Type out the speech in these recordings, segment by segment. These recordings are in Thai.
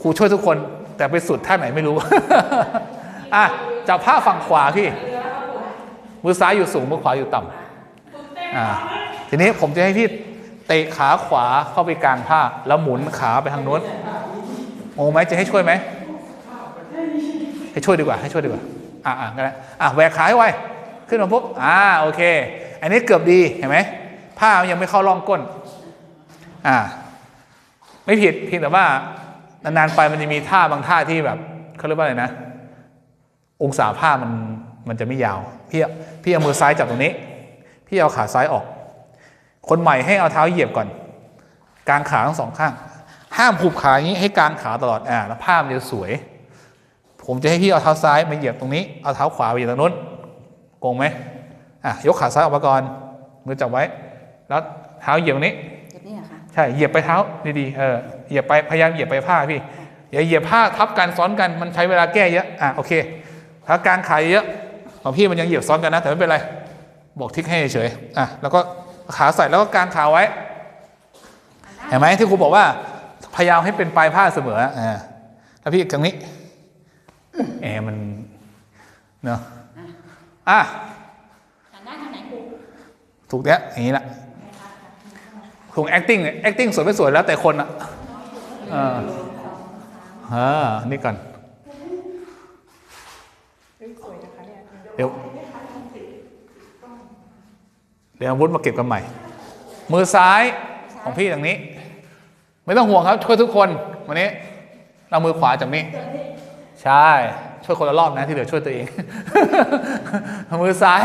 ครูช่วยทุกคนแต่ไปสุดท่าไหนไม่รู้ อะจับผ้าฝั่งขวาพี่มือซ้ายอยู่สูงมือขวาอยู่ต่ำอ่าทีนี้ผมจะให้พี่เตะขาขวาเข้าไปกลางผ้า แล้วหมุนขาไปทางโน้นโอ้ไหมจะให้ช่วยไหมให้ช่วยดีกว่า ให้ช่วยดีกว่า อะอะงั้นนะอะแหวกขาให้ไวขึ้นมาปุ๊บอ่าโอเค อันนี้เกือบดีเห็นไหมผ้ามันยังไม่เข้าร่องก้น อ่า ไม่ผิดเพียงแต่ว่า นานๆไปมันจะมีท่าบางท่าที่แบบเขาเรียกว่าอะไรนะ องศาผ้ามันมันจะไม่ยาว พี่พี่เอามือซ้ายจับตรงนี้ พี่เอาขาซ้ายออก คนใหม่ให้เอาเท้าเหยียบก่อน กลางขาทั้งสองข้าง ห้ามผูกขาอย่างนี้ให้กลางขาตลอดอ่าแล้วผ้ามันจะสวย ผมจะให้พี่เอาเท้าซ้ายมาเหยียบตรงนี้ เอาเท้าขวาไปเหยียบตรงนู้นโกงไหมอะยกขาซ้ายออกมาก่อนมือจับไว้ แล้วเท้าเหยียบตรงนี้ ใช่เหยียบไปเท้าดีๆเออเหยียบไปพยายามเหยียบไปผ้าพี่อย่าเหยียบผ้าทับกันซ้อนกันมันใช้เวลาแก้เยอะอะโอเคถ้ากางขาเยอะของพี่มันยังเหยียบซ้อนกันนะแต่ไม่เป็นไรบอกทิกให้เฉยๆอะแล้วก็ขาใส่แล้วก็กางขาไว้เห็นไหมที่ครูบอกว่า พยายามให้เป็นปลายผ้าเสมออ่าแล้วพี่ตรงนี้แอร์มันเนอะอะหันหน้าทางไหนครูถูกเนี้ยอย่างนี้แหละ ถูก acting เนี่ย acting สวยไม่สวยแล้วแต่คนอะเออเออนี่ก่อนเดี๋ยวเดี๋ยวอาวุธมาเก็บกันใหม่ มือซ้ายของพี่อย่างนี้ ไม่ต้องห่วงครับช่วยทุกคนวันนี้ เรามือขวาจากนี้ ใช่ ช่วยคนละรอบนะที่เหลือช่วยตัวเอง มือซ้าย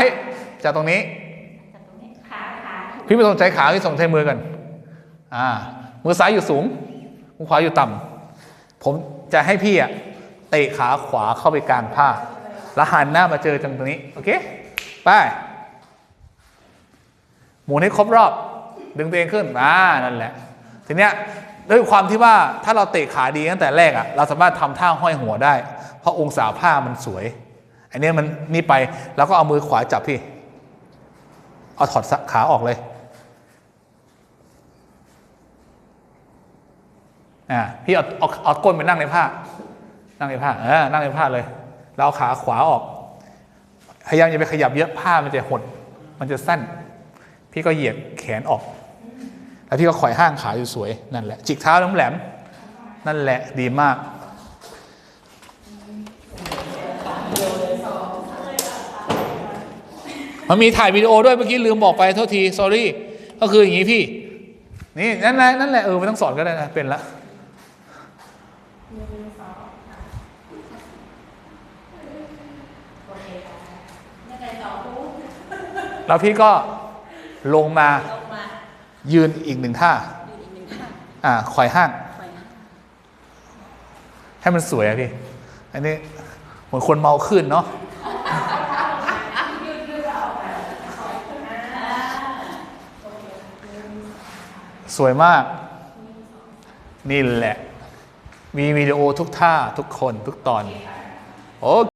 จากตรงนี้ พี่ไม่ต้องใจขาพี่ส่งใจมือกัน อ่ามือซ้ายอยู่สูงมือขวาอยู่ต่ำผมจะให้พี่อะเตะขาขวาเข้าไปกลางผ้า แล้วหันหน้ามาเจอจังตรงนี้ โอเค ไป หมุนให้ครบรอบ ดึงตัวเองขึ้น อ่า นั่นแหละ ทีเนี้ยด้วยความที่ว่าถ้าเราเตะขาดีตั้งแต่แรกอะเราสามารถทำท่าห้อยหัวได้ เพราะองศาผ้ามันสวย อันนี้มันนี่ไป แล้วก็เอามือขวาจับพี่ เอาถอดขาออกเลย อ่าพี่เอาเอาเอาก้นไปนั่งในผ้า นั่งในผ้าเออนั่งในผ้าเลยแล้วเอาขาขวาออก พยายามอย่าไปขยับเยอะผ้ามันจะหด มันจะสั้น พี่ก็เหยียดแขนออก แล้วพี่ก็ข่อยห้างขาอยู่สวยนั่นแหละจิกเท้าน้ำแหลมนั่นแหละดีมากมันมีถ่ายวิดีโอด้วยเมื่อกี้ลืมบอกไปโทษที sorry ก็คืออย่างนี้พี่ นี่นั่นแหละนั่นแหละเออไม่ต้องสอนก็ได้นะเป็นละ แล้วพี่ก็ลงมาลงมายืนอีกหนึ่งท่ายืนอีกหนึ่งข้างอ่าข่อยห้างปล่อยนะให้มันสวยอะพี่ อันนี้เหมือนคนเมาขึ้นเนาะสวยมาก นี่แหละ มีวิดีโอทุกท่าทุกคนทุกตอนโอเค